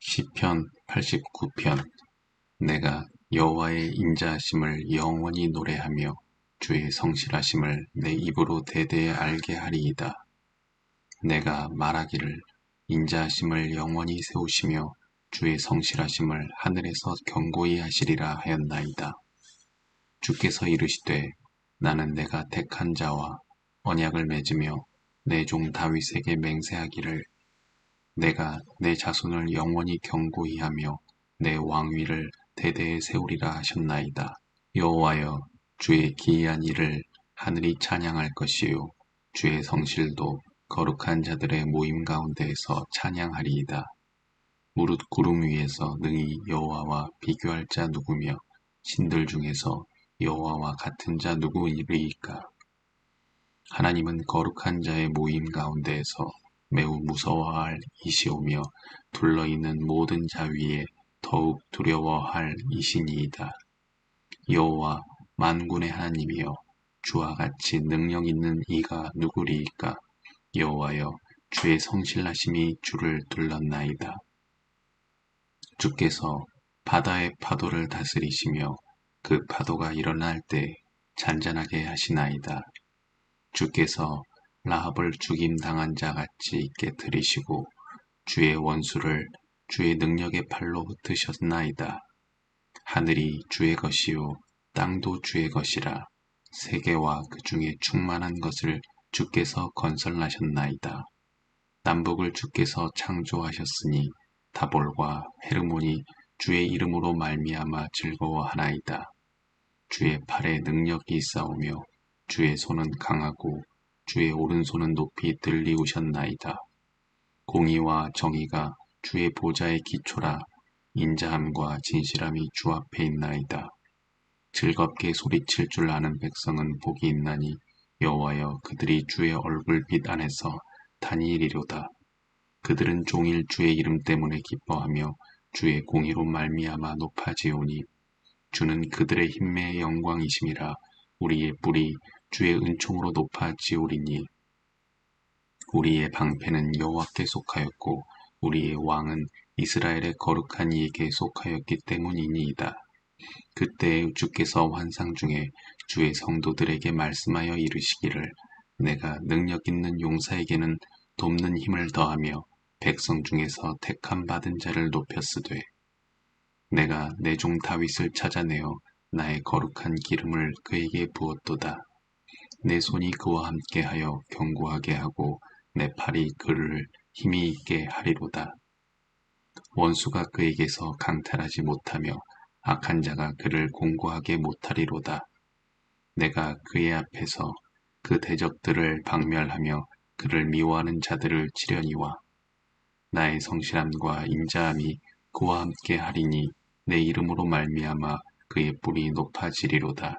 시편 89편 내가 여호와의 인자하심을 영원히 노래하며 주의 성실하심을 내 입으로 대대에 알게 하리이다. 내가 말하기를 인자하심을 영원히 세우시며 주의 성실하심을 하늘에서 경고히 하시리라 하였나이다. 주께서 이르시되 나는 내가 택한 자와 언약을 맺으며 내 종 다윗에게 맹세하기를 내가 내 자손을 영원히 경고히 하며 내 왕위를 대대에 세우리라 하셨나이다. 여호와여 주의 기이한 일을 하늘이 찬양할 것이요 주의 성실도 거룩한 자들의 모임 가운데에서 찬양하리이다. 무릇 구름 위에서 능히 여호와와 비교할 자 누구며 신들 중에서 여호와와 같은 자 누구이리이까? 하나님은 거룩한 자의 모임 가운데에서 매우 무서워할 이시오며 둘러 있는 모든 자 위에 더욱 두려워할 이신이이다. 여호와 만군의 하나님이여 주와 같이 능력 있는 이가 누구리이까 여호와여 주의 성실하심이 주를 둘렀나이다. 주께서 바다의 파도를 다스리시며 그 파도가 일어날 때 잔잔하게 하시나이다. 주께서 라합을 죽임 당한 자 같이 있게 들이시고 주의 원수를 주의 능력의 팔로 흩으셨나이다. 하늘이 주의 것이요 땅도 주의 것이라 세계와 그 중에 충만한 것을 주께서 건설하셨나이다. 남북을 주께서 창조하셨으니 다볼과 헤르몬이 주의 이름으로 말미암아 즐거워하나이다. 주의 팔에 능력이 있사오며 주의 손은 강하고 주의 오른손은 높이 들리우셨나이다. 공의와 정의가 주의 보좌의 기초라 인자함과 진실함이 주 앞에 있나이다. 즐겁게 소리칠 줄 아는 백성은 복이 있나니 여호와여 그들이 주의 얼굴빛 안에서 다니리로다. 그들은 종일 주의 이름 때문에 기뻐하며 주의 공의로 말미암아 높아지오니 주는 그들의 힘의 영광이심이라 우리의 뿔이 주의 은총으로 높아지오리니 우리의 방패는 여호와께 속하였고 우리의 왕은 이스라엘의 거룩한 이에게 속하였기 때문이니이다. 그때 주께서 환상 중에 주의 성도들에게 말씀하여 이르시기를 내가 능력 있는 용사에게는 돕는 힘을 더하며 백성 중에서 택함 받은 자를 높였으되 내가 내 종 다윗을 찾아내어 나의 거룩한 기름을 그에게 부었도다. 내 손이 그와 함께하여 견고하게 하고 내 팔이 그를 힘이 있게 하리로다. 원수가 그에게서 강탈하지 못하며 악한 자가 그를 공고하게 못하리로다. 내가 그의 앞에서 그 대적들을 박멸하며 그를 미워하는 자들을 치려니와 나의 성실함과 인자함이 그와 함께 하리니 내 이름으로 말미암아 그의 뿔이 높아지리로다.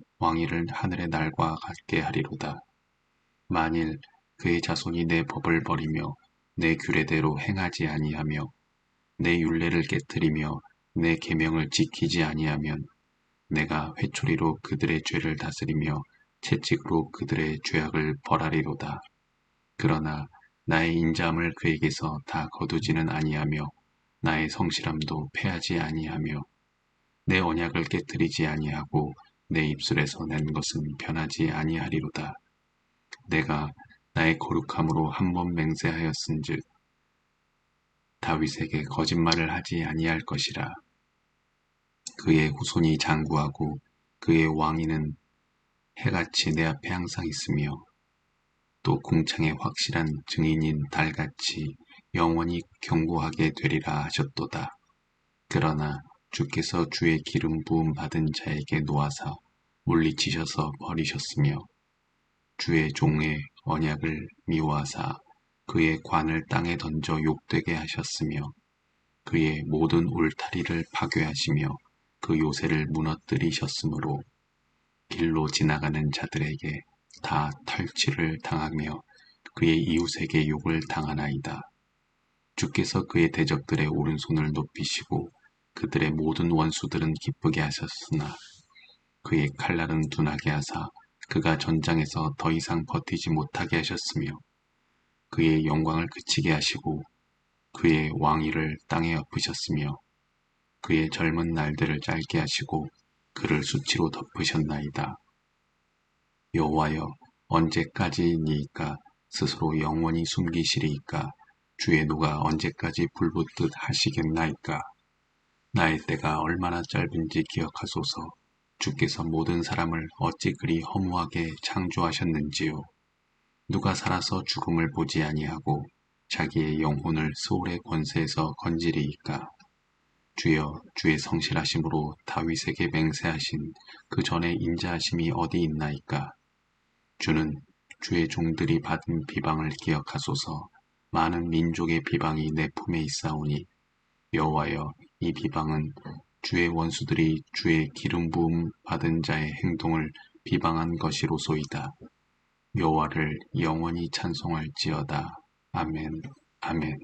왕위를 하늘의 날과 같게 하리로다. 만일 그의 자손이 내 법을 버리며 내 규례대로 행하지 아니하며 내 율례를 깨뜨리며 내 계명을 지키지 아니하면 내가 회초리로 그들의 죄를 다스리며 채찍으로 그들의 죄악을 벌하리로다. 그러나 나의 인자함을 그에게서 다 거두지는 아니하며 나의 성실함도 패하지 아니하며 내 언약을 깨뜨리지 아니하고 내 입술에서 낸 것은 변하지 아니하리로다. 내가 나의 거룩함으로 한 번 맹세하였은즉 다윗에게 거짓말을 하지 아니할 것이라. 그의 후손이 장구하고 그의 왕위는 해같이 내 앞에 항상 있으며 또 궁창의 확실한 증인인 달같이 영원히 경고하게 되리라 하셨도다. 그러나 주께서 주의 기름 부음 받은 자에게 놓아사 물리치셔서 버리셨으며 주의 종의 언약을 미워하사 그의 관을 땅에 던져 욕되게 하셨으며 그의 모든 울타리를 파괴하시며 그 요새를 무너뜨리셨으므로 길로 지나가는 자들에게 다 털치를 당하며 그의 이웃에게 욕을 당하나이다. 주께서 그의 대적들의 오른손을 높이시고 그들의 모든 원수들은 기쁘게 하셨으나 그의 칼날은 둔하게 하사 그가 전장에서 더 이상 버티지 못하게 하셨으며 그의 영광을 그치게 하시고 그의 왕위를 땅에 엎으셨으며 그의 젊은 날들을 짧게 하시고 그를 수치로 덮으셨나이다. 여호와여 언제까지니이까 스스로 영원히 숨기시리이까 주의 노가 언제까지 불붙듯 하시겠나이까 나의 때가 얼마나 짧은지 기억하소서 주께서 모든 사람을 어찌 그리 허무하게 창조하셨는지요. 누가 살아서 죽음을 보지 아니하고 자기의 영혼을 소울의 권세에서 건지리이까. 주여 주의 성실하심으로 다윗에게 맹세하신 그 전에 인자하심이 어디 있나이까. 주는 주의 종들이 받은 비방을 기억하소서 많은 민족의 비방이 내 품에 있사오니 여호와여 이 비방은 주의 원수들이 주의 기름 부음 받은 자의 행동을 비방한 것이로소이다. 여호와를 영원히 찬송할지어다. 아멘. 아멘.